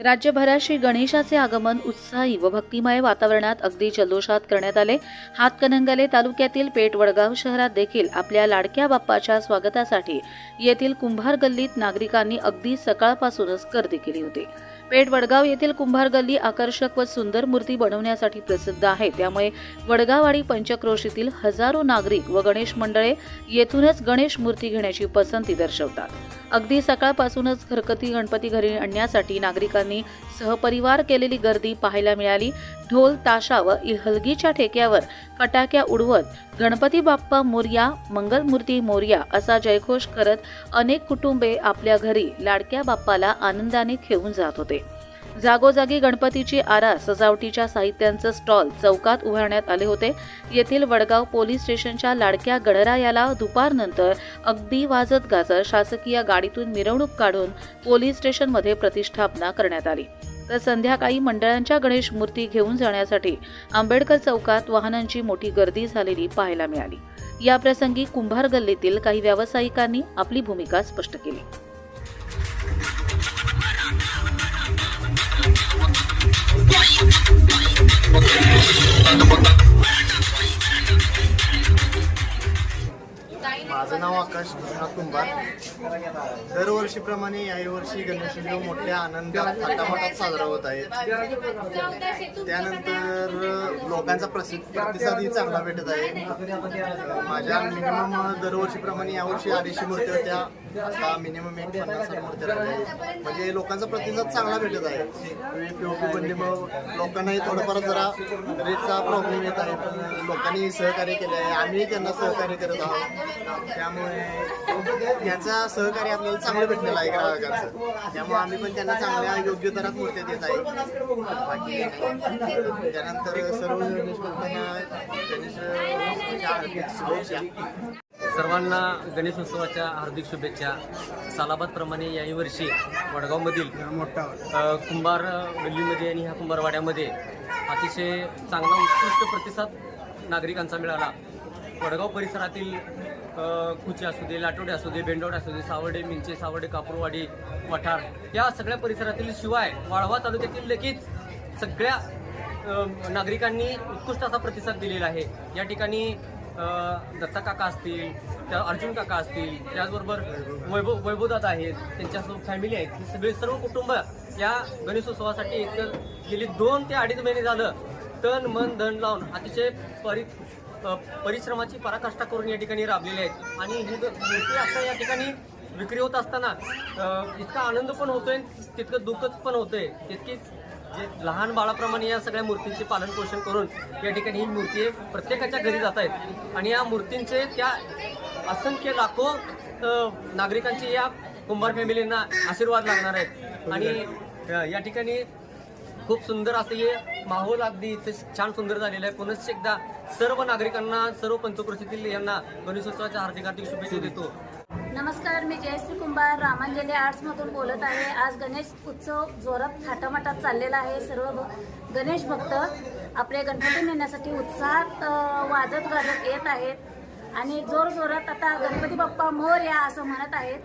राज्यभरात श्री गणेशाचे आगमन उत्साही व भक्तिमय वातावरणात अगदी जल्लोषात करण्यात आले. हातकणंगले तालुक्यातील पेठ वडगाव शहरात देखील आपल्या लाडक्या बाप्पाच्या स्वागतासाठी येथील कुंभार गल्लीत नागरिकांनी अगदी सकाळपासूनच गर्दी केली होती. पेठ वडगाव येथील कुंभार गल्ली आकर्षक व सुंदर मूर्ती बनवण्यासाठी प्रसिद्ध आहे. त्यामुळे वडगाव आणि पंचक्रोशीतील हजारो नागरिक व गणेश मंडळे येथूनच गणेश मूर्ती घेण्याची पसंती दर्शवतात. अगदी सकाळपासूनच घरगती गणपती घरी आणण्यासाठी नागरिकांनी सहपरिवार केलेली गर्दी पाहायला मिळाली. ढोल ताशा व हलगीच्या ठेक्यावर फटाक्या उडवत गणपती बाप्पा मोर्या मंगलमूर्ती मोर्या असा जयघोष करत अनेक कुटुंबे आपल्या घरी लाडक्या बाप्पाला आनंदाने खेळून जात होते. जागोजागी गणपतीची आरा सजावटीच्या साहित्यांचं स्टॉल चौकात उभारण्यात आले होते. येथील वडगाव पोलीस स्टेशनच्या लाडक्या गणरायाला दुपारनंतर अगदी वाजत गाजत शासकीय गाडीतून मिरवणूक काढून पोलीस स्टेशनमध्ये प्रतिष्ठापना करण्यात आली. तर संध्याकाळी मंडळांच्या गणेश मूर्ती घेऊन जाण्यासाठी आंबेडकर चौकात वाहनांची मोठी गर्दी झालेली पाहायला मिळाली. याप्रसंगी कुंभार गल्लीतील काही व्यावसायिकांनी आपली भूमिका स्पष्ट केली. माझं नाव आकाश विश्वनाथ कुंभार दरवर्षीप्रमाणे याही वर्षी गणेशोत्सव मोठ्या आनंदात थाटामाटात साजरा होत आहे. त्यानंतर लोकांचा प्रसिद्ध प्रतिसादही चांगला भेटत आहे. माझ्या मिनिमम दरवर्षीप्रमाणे यावर्षी अडीचशे मूर्त्या होत्या. आता मिनिमम एक पन्नास मूर्त्या राहिल्या आहेत. म्हणजे लोकांचा प्रतिसाद चांगला भेटत आहे. पीओपी बनले मग लोकांनाही थोडंफार जरा रेटचा प्रॉब्लेम येत आहे. पण लोकांनी सहकार्य केलं आहे आम्ही त्यांना सहकार्य करत आहोत. त्यामुळे याचा सहकार्य आपल्याला चांगलं भेटलेलं आहे ग्राहकांचं. त्यामुळे आम्ही पण त्यांना चांगल्या योग्य दरात मूर्त्या देत आहे. बाकी त्यानंतर सर्व गणेश भक्तांना गणेशच्या हार्दिक शुभेच्छा. सर्वांना गणेशोत्सवाच्या हार्दिक शुभेच्छा. सालाबादप्रमाणे याही वर्षी वडगावमधील कुंभार गल्लीमध्ये आणि ह्या कुंभारवाड्यामध्ये अतिशय चांगला उत्कृष्ट प्रतिसाद नागरिकांचा मिळाला. वडगाव परिसरातील कुचे असू दे लाटोडे असू दे भेंडोडे असू दे सावर्डे मिंचे सावर्डे कापूरवाडी वठार या सगळ्या परिसरातील शिवाय वाळवा तालुक्यातील लगेच सगळ्या नागरिकांनी उत्कृष्ट असा प्रतिसाद दिलेला आहे. या ठिकाणी दत्ता काका असतील त्या अर्जुन काका असतील त्याचबरोबर वैभव वैभवदादा आहेत त्यांच्यासोबत फॅमिली आहेत. सगळे सर्व कुटुंब या गणेशोत्सवासाठी एकतर गेली दोन ते अडीच महिने झालं तन मन धन लावून अतिशय परि परिश्रमाची पराकाष्ठा करून या ठिकाणी राबलेली आहेत. आणि ही मूर्ती आता या ठिकाणी विक्री होत असताना इतका आनंद पण होतोय तितकं दुःखच पण होतंय. तितकीच जे लहान बाळाप्रमाणे या सगळ्या मूर्तींचे पालन पोषण करून या ठिकाणी ही मूर्ती प्रत्येकाच्या घरी जात आहेत. आणि या मूर्तींचे त्या असंख्य लाखो नागरिकांची नागरिकांचे या कुंभार फॅमिलींना आशीर्वाद लागणार आहेत. आणि या ठिकाणी खूप सुंदर असं हे माहोल अगदी इथं छान सुंदर झालेलं आहे. पुनश्च एकदा सर्व नागरिकांना सर्व पंचक्रोशीतील यांना गणेशोत्सवाच्या हार्दिक हार्दिक शुभेच्छा देतो. नमस्कार मी जयश्री कुंभार रामांजली आर्ट्समधून बोलत आहे. आज गणेश उत्सव जोरात थाटामाटात चाललेला आहे. सर्व भ- गणेश भक्त आपले गणपती नेण्यासाठी उत्साहात वाजत गाजत येत आहेत. आणि जोर जोरात आता गणपती बाप्पा मोर या असं म्हणत आहेत.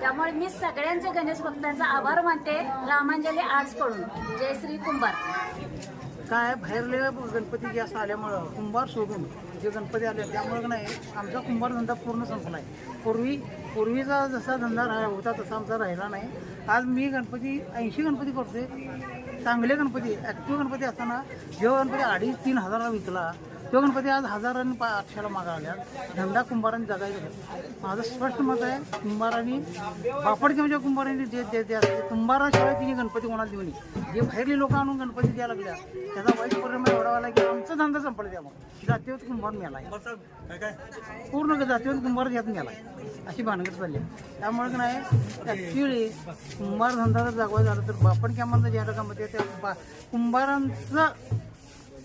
त्यामुळे मी सगळ्यांचे गणेश भक्तांचा आभार मानते. रामांजली आर्ट्सकडून जयश्री कुंभार. काय बाहेरले गणपती जास्त आल्यामुळं कुंभार सोडून जे गणपती आले त्यामुळे नाही आमचा कुंभार धंदा पूर्ण संपला आहे. पूर्वी पूर्वीचा जसा धंदा राहिला होता तसा आमचा राहिला नाही. आज मी गणपती ऐंशी गणपती करतोय. चांगले गणपती ॲक्टिव्ह गणपती असताना जेव्हा गणपती अडीच तीन हजाराला विकला तो गणपती आज हजारांनी पा आठशेला मागा आल्या धंदा कुंभारांनी जगायचं माझं स्पष्ट मत आहे कुंभारांनी बापड किंवा कुंभारांनी जे जे जे असते कुंभाराशिवाय तिने गणपती कोणाला देऊ नये. जे बाहेरली लोक आणून गणपती द्यायला लागल्या त्याचा वाईट परिणाम एवढा आला की आमचा धंदा संपला मग जातिवाद कुंभार मिळाला पूर्ण जातीवर कुंभार घ्यात मिळाला अशी भानगड चालली आहे. त्यामुळे काय नाही ॲक्च्युली कुंभार धंदा जर जागवा झाला तर बापड किंवा ज्या रकामध्ये त्या बा कुंभारांचा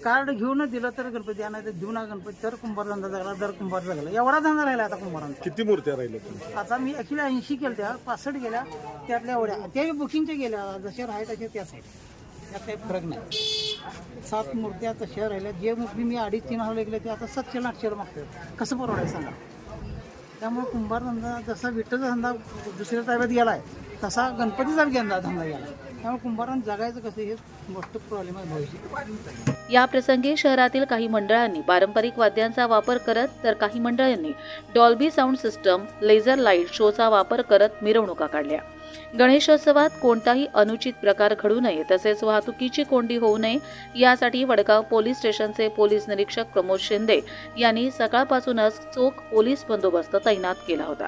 कार्ड घेऊन दिलं तर गणपती आणायचं देऊ ना गणपती. तर कुंभार धंदा जगला दर कुंभार जगला एवढा धंदा राहिला आता कुंभारांचा. किती मूर्त्या राहिल्या तुमच्या? आता मी ॲक्च्युली ऐंशी केल्या त्या पासष्ट गेल्या त्यातल्या एवढ्या. त्या बुकिंगच्या गेल्या जशा आहे तशा त्याच आहेत त्यात काही फरक नाही. सात मूर्त्या तशा राहिल्या. जे मूर्ती मी अडीच तीन हजार गेल्या ते आता सातशे आठशेला मागतोय. कसं परवडायचं सांगा? त्यामुळे कुंभार धंदा जसा विठ्ठलचा धंदा दुसऱ्या ताब्यात गेलाय तसा गणपतीचा धंदा धंदा गेला त्यामुळे कुंभारांना जगायचं कसं मोठं प्रॉब्लेम आहे भविष्य या प्रसंगी शहरातील काही मंडळांनी पारंपरिक वाद्यांचा वापर करत तर काही मंडळांनी Dolby sound system laser light शोचा वापर करत मिरवणुका काढल्या. गणेशोत्सवात कोणताही अनुचित प्रकार घडू नये तसेच वाहतुकीची कोंडी होऊ नये यासाठी वडगाव पोलीस स्टेशनचे पोलीस निरीक्षक प्रमोद शिंदे यांनी सकाळपासूनच चोख पोलीस बंदोबस्त तैनात केला होता.